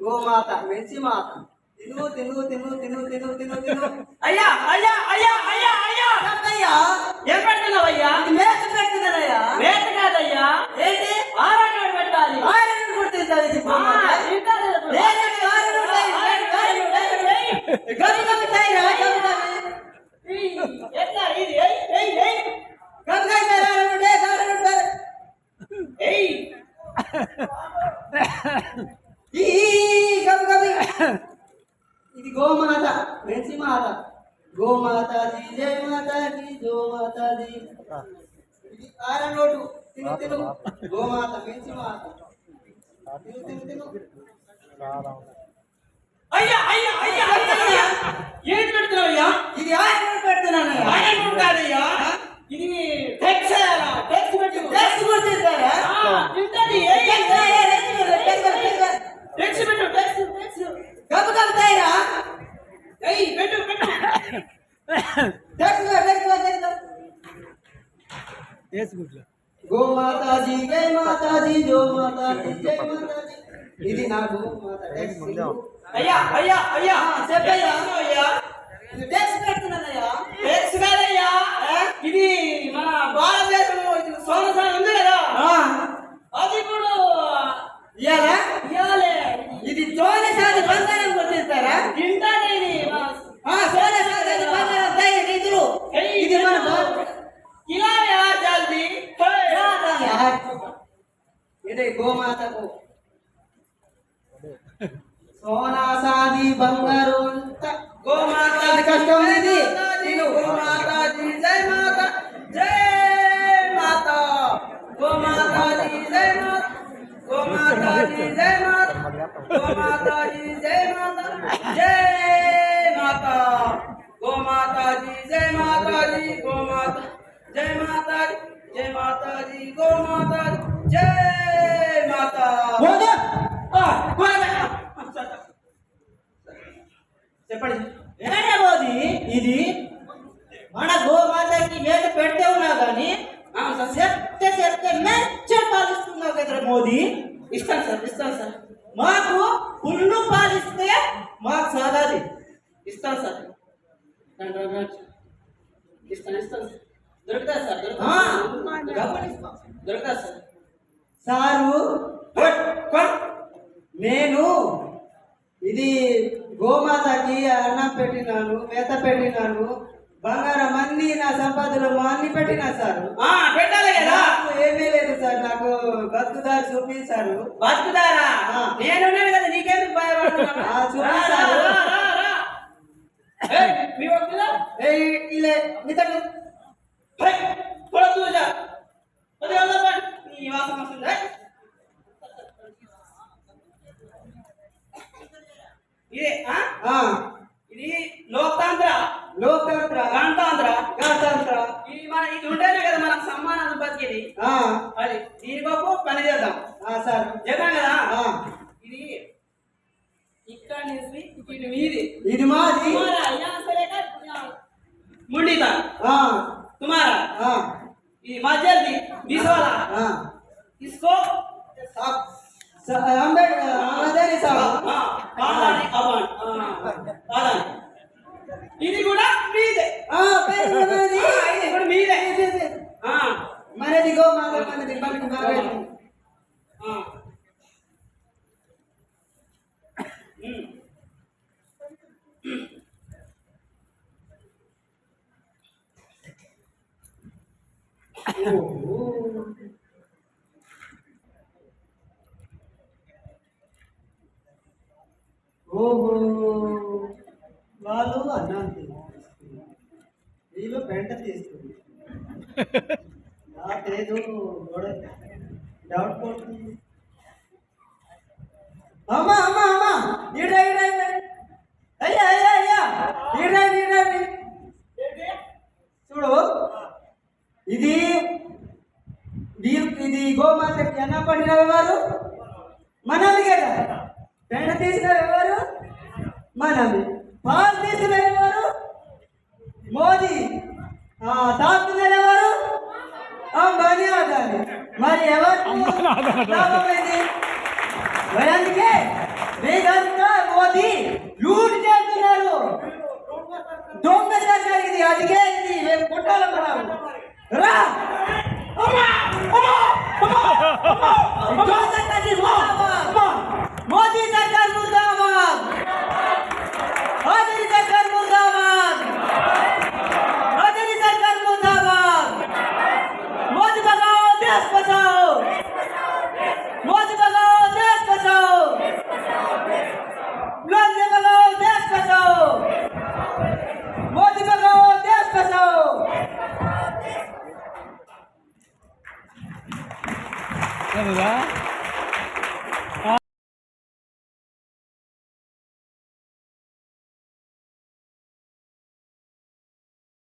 గోమాత మెచ్చి మాత తిను తిను తిను తిను తిను తిను తిను అయ్యా అయ్యా అయ్యా అయ్యా అయ్యా అయ్యా ఏం పెడుతున్నావు అయ్యా మేక పెట్టుకున్నారయ్యా మేత కాదయ్యా మెచ్చి మాత గోమాతాజీ జయ మాతాజీ జో మాతాజీ ఇది ఆర నోటు తిను తిను. గోమాత మెచ్చి మాత తిను తిను. తిను అయ్యా అయ్యా అయ్యా అయ్యా అయ్యా. ఏంటి పెడుతున్నావు అయ్యా? ఇది ఆయిల్ పెడుతున్నానయ్యా? ఆరాటం కాదయ్యా ఇది టెక్స్ టెక్స్ పెట్టు. టెక్స్ట్ కొట్టిస్తారా టెక్స్ట్ గో మాతాజీ జై మాతాజీ జో మాతాజీ జై మాతాజీ. ఇది నా గో మాత అయ్యా అయ్యా అయ్యా చెప్పయ్యా. అయ్యా ఇదే గోమాతకు సోనా సాది బంగారు అంత గోమాత కష్టం ఇది తిను గోమాతాజీ జై మాత జై మాత గోమాతాజీ జై మాత గోమాతాజీ జై మాత గోమాతాజీ జై మాత జై మాత గోమాతాజీ జై మాతాజీ గోమాత జై జై మాతాజీ గోమాతాజీ జై మాత చెప్పండి। ఏంటే మోదీ? ఇది మన గోమాతకి మేత పెడితే ఉన్నా కానీ చెప్తే చెప్తే మెచ్చ పాలిస్తున్నావు కదరా మోదీ? ఇస్తాను సార్ ఇస్తాను సార్. మాకు పుల్లు పాలిస్తే మాకు సాగాది ఇస్తాను సార్. ఇస్తాను ఇస్తాను దొరుకుతా సార్? గమనిస్తాం. సార్. నేను ఇది గోమాతకి అన్నం పెట్టినాను మేత పెట్టినాను బంగారం అన్ని నా సంపాదనలు అన్ని పెట్టినా సార్ పెట్టాలి కదా ఏమీ లేదు సార్ నాకు బతుకుదారి చూపించారు బతుకుతారా ఆ. నేనున్నాను కదా నీకెందుకు భయపడుతున్నావు? ఇదే ఆ? ఆ, ఇది లోక్తాంత్ర లోకతంత్ర గణతంత్ర గణతంత్ర ఇది మన ఇది ఉంటేనే కదా మనకు సమ్మానాలు బతికేది ఆ, అది దీని గొప్ప పని చేద్దాం ఆ, సార్ చేద్దాం కదా ఆ, ఇది ఇక్కడ నుంచి ఇటు మీది ఇది మాది तुम्हारा यहाँ से लेकर यहाँ मुंडी तक ఆ, तुम्हारा ఆ, ये माजर दी बीस वाला ఆ. इसको సా- ఓహో వాళ్ళు అన్నం తినేస్తున్నారు. వీళ్ళు పెంట తీస్తుంది నాకేదో గొడవ డౌట్ పడుతుంది అమ్మా అమ్మా అమ్మా ఈడ్రా ఈడ్రా అయ్యా అయ్యా అయ్యా ఈడ్రా ఈడ్రా చూడు ఇది ఇది గోమాతకి అన్నం పడిన వారు మనది కదా. పెండ తీసిన ఎవరు? మనది పాలు తీసిన ఎవరు? మోదీ. ఆ, తాకుతున్న ఎవరు? అంబానీ అదాని మరి ఎవరు? అందుకే మీరంతా మోదీ లూట్ చేస్తున్నారు. దొంగ ఇది అదిగే ఇది మేము కొట్టాల మనం రా! Jonathan is wrong. Modi is at 감사합니다.